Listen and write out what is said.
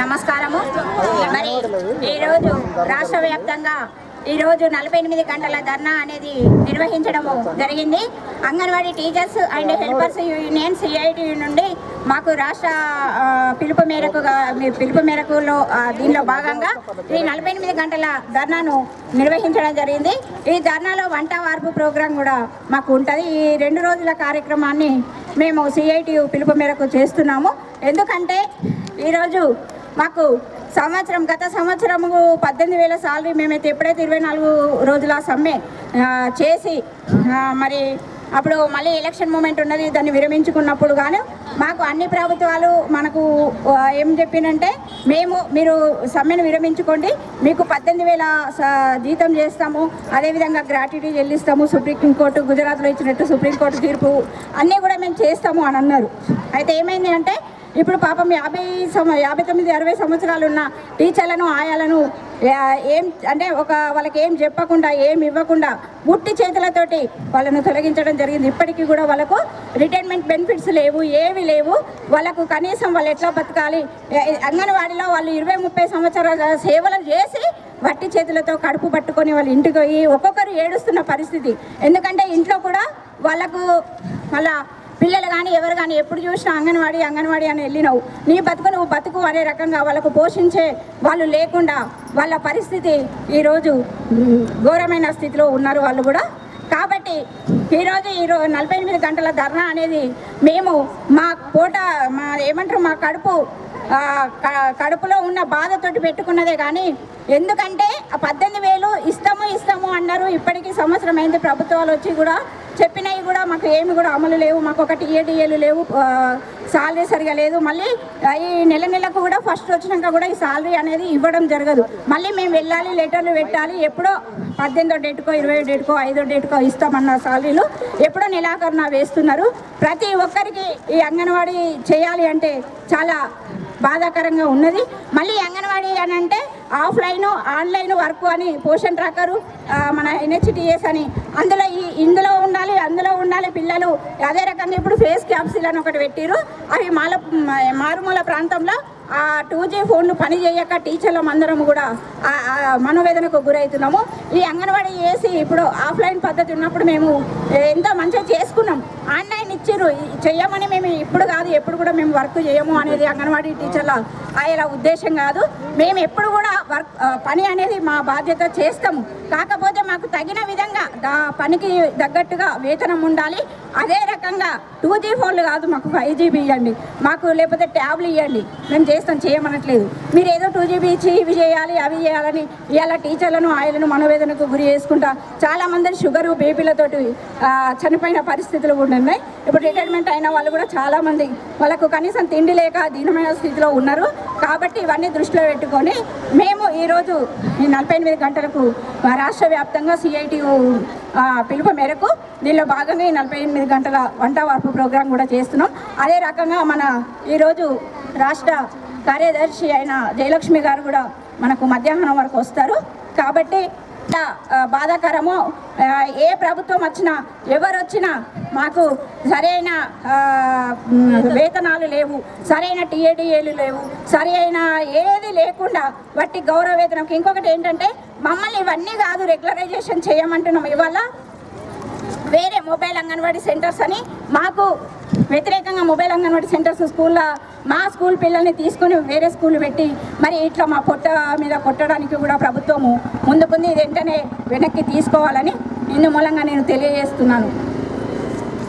నమస్కారము. మరి ఈరోజు రాష్ట్ర వ్యాప్తంగా ఈరోజు నలభై ఎనిమిది గంటల ధర్నా అనేది నిర్వహించడము జరిగింది. Anganwadi teachers and helpers union CIT నుండి మాకు రాష్ట్ర పిలుపు మేరకు పిలుపు మేరకులో దీనిలో భాగంగా ఈ నలభై ఎనిమిది గంటల ధర్నాను నిర్వహించడం జరిగింది. ఈ ధర్నాలో వంట వార్పు ప్రోగ్రాం కూడా మాకు ఉంటుంది. ఈ రెండు రోజుల కార్యక్రమాన్ని మేము సిఐటి పిలుపు మేరకు చేస్తున్నాము. ఎందుకంటే ఈరోజు మాకు సంవత్సరం గత సంవత్సరము పద్దెనిమిది వేల సాలరీ మేమైతే ఎప్పుడైతే ఇరవై నాలుగు రోజుల సమ్మె చేసి మరి అప్పుడు మళ్ళీ ఎలక్షన్ మూమెంట్ ఉన్నది దాన్ని విరమించుకున్నప్పుడు గాను మాకు అన్ని ప్రభుత్వాలు మనకు ఏం చెప్పినంటే మేము మీరు సమ్మెను విరమించుకోండి మీకు పద్దెనిమిది వేల జీతం చేస్తాము అదేవిధంగా గ్రాట్యుటీ చెల్లిస్తాము సుప్రీంకోర్టు గుజరాత్లో ఇచ్చినట్టు సుప్రీంకోర్టు తీర్పు అన్నీ కూడా మేము చేస్తాము అని అన్నారు. అయితే ఏమైంది అంటే ఇప్పుడు పాపం యాభై సంవ యాభై తొమ్మిది అరవై సంవత్సరాలు ఉన్న టీచర్లను ఆయాలను ఏం అంటే ఒక వాళ్ళకి ఏం చెప్పకుండా ఏం ఇవ్వకుండా గుట్టి చేతులతోటి వాళ్ళను తొలగించడం జరిగింది. ఇప్పటికీ కూడా వాళ్ళకు రిటైర్మెంట్ బెనిఫిట్స్ లేవు ఏవి లేవు. వాళ్ళకు కనీసం వాళ్ళు ఎట్లా బతకాలి? అంగన్వాడీలో వాళ్ళు ఇరవై ముప్పై సంవత్సరాల సేవలు చేసి వట్టి చేతులతో కడుపు పట్టుకొని వాళ్ళు ఇంటికి పోయి ఒక్కొక్కరు ఏడుస్తున్న పరిస్థితి. ఎందుకంటే ఇంట్లో కూడా వాళ్ళకు మళ్ళా పిల్లలు కానీ ఎవరు కానీ ఎప్పుడు చూసినా అంగన్వాడీ అంగన్వాడీ అని వెళ్ళినావు. నీ బతుకు నువ్వు బతుకు అనే రకంగా వాళ్ళకు పోషించే వాళ్ళు లేకుండా వాళ్ళ పరిస్థితి ఈరోజు ఘోరమైన స్థితిలో ఉన్నారు వాళ్ళు కూడా. కాబట్టి ఈరోజు ఈరోజు నలభై ఎనిమిది గంటల ధర్నా అనేది మేము మా పూట మా ఏమంటారు మా కడుపు కడుపులో ఉన్న బాధతోటి పెట్టుకున్నదే కానీ ఎందుకంటే పద్దెనిమిది వేలు ఇస్తాము ఇస్తాము అన్నారు. ఇప్పటికీ సంవత్సరం అయింది ప్రభుత్వాలు వచ్చి కూడా చెప్పినవి కూడా మాకు ఏమి కూడా అమలు లేవు. మాకు ఒకటి ఏడిఏలు లేవు. సాలరీ సరిగా లేదు. మళ్ళీ ఈ నెల నెలకు కూడా ఫస్ట్ వచ్చినాక కూడా ఈ సాలరీ అనేది ఇవ్వడం జరగదు. మళ్ళీ మేము వెళ్ళాలి లెటర్లు పెట్టాలి. ఎప్పుడో పద్దెనిమిదో డేట్కో ఇరవై డేట్కో ఐదో డేట్కో ఇస్తామన్న సాలరీలు ఎప్పుడో నెలాఖరున వేస్తున్నారు. ప్రతి ఒక్కరికి ఈ అంగన్వాడీ చేయాలి అంటే చాలా బాధాకరంగా ఉన్నది. మళ్ళీ అంగన్వాడీ అని అంటే ఆఫ్లైన్ ఆన్లైన్ వర్క్ అని పోషన్ ట్రాకరు మన ఎన్హెచ్టిఎస్ అని. అందులో ఈ ఇందులో ఉండాలి అందులో ఉండాలి పిల్లలు. అదే రకంగా ఇప్పుడు ఫేస్ క్యాప్సిల్ అని ఒకటి పెట్టిరు అవి మాల మారుమూల ప్రాంతంలో ఆ టూ జీ ఫోన్లు పని చేయక టీచర్లం అందరం కూడా మనోవేదనకు గురవుతున్నాము ఈ అంగన్వాడీ చేసి ఇప్పుడు ఆఫ్లైన్ పద్ధతి ఉన్నప్పుడు మేము ఎంతో మంచిగా చేసుకున్నాం. ఆన్లైన్ ఇచ్చిర్రు. చేయమని చెయ్యమని మేము ఇప్పుడు కాదు ఎప్పుడు కూడా మేము వర్క్ చేయము అనేది అంగన్వాడీ టీచర్ల ఆయన ఉద్దేశం కాదు. మేము ఎప్పుడు కూడా వర్క్ పని అనేది మా బాధ్యత చేస్తాము. కాకపోతే మాకు తగిన విధంగా దా పనికి తగ్గట్టుగా వేతనం ఉండాలి. అదే రకంగా టూ జీ ఫోన్లు కాదు మాకు ఫైవ్ జీబీ ఇవ్వండి. మాకు లేకపోతే ట్యాబ్లు ఇవ్వండి. మేము చేస్తాం చేయమనట్లేదు. మీరు ఏదో టూ జీబీ ఇచ్చి ఇవి చేయాలి అవి చేయాలని ఇవాళ టీచర్లను ఆయలను మనోవేదనకు గురి చేసుకుంటా చాలా మంది షుగరు బీపీలతోటి చనిపోయిన పరిస్థితులు కూడా ఉన్నాయి. ఇప్పుడు రిటైర్మెంట్ అయిన వాళ్ళు కూడా చాలా మంది వాళ్ళకు కనీసం తిండి లేక దీనమైన స్థితిలో ఉన్నారు. కాబట్టి ఇవన్నీ దృష్టిలో పెట్టుకొని మేము ఈరోజు ఈ నలభై ఎనిమిది గంటలకు రాష్ట్ర వ్యాప్తంగా సిఐటియు పిలుపు మేరకు దీనిలో భాగంగా ఈ నలభై ఎనిమిది గంటల వంట వార్పు ప్రోగ్రాం కూడా చేస్తున్నాం. అదే రకంగా మన ఈరోజు రాష్ట్ర కార్యదర్శి అయిన జయలక్ష్మి గారు కూడా మనకు మధ్యాహ్నం వరకు వస్తారు. కాబట్టి ఎంత బాధాకరమో ఏ ప్రభుత్వం వచ్చినా ఎవరు వచ్చినా మాకు సరైన వేతనాలు లేవు సరైన టీఏడిఏలు లేవు సరైన ఏది లేకుండా వట్టి గౌరవ వేతనం. ఇంకొకటి ఏంటంటే మమ్మల్ని ఇవన్నీ కాదు రెగ్యులరైజేషన్ చేయమంటున్నాం. ఇవాళ వేరే మొబైల్ అంగన్వాడీ సెంటర్స్ అని మాకు వ్యతిరేకంగా మొబైల్ అంగన్వాడీ సెంటర్స్ స్కూల్లో మా స్కూల్ పిల్లల్ని తీసుకొని వేరే స్కూల్ పెట్టి మరి ఇట్లా మా పొట్ట మీద కొట్టడానికి కూడా ప్రభుత్వము ముందుకుంది ఇది వెంటనే వెనక్కి తీసుకోవాలని ఇందు మూలంగా నేను తెలియజేస్తున్నాను.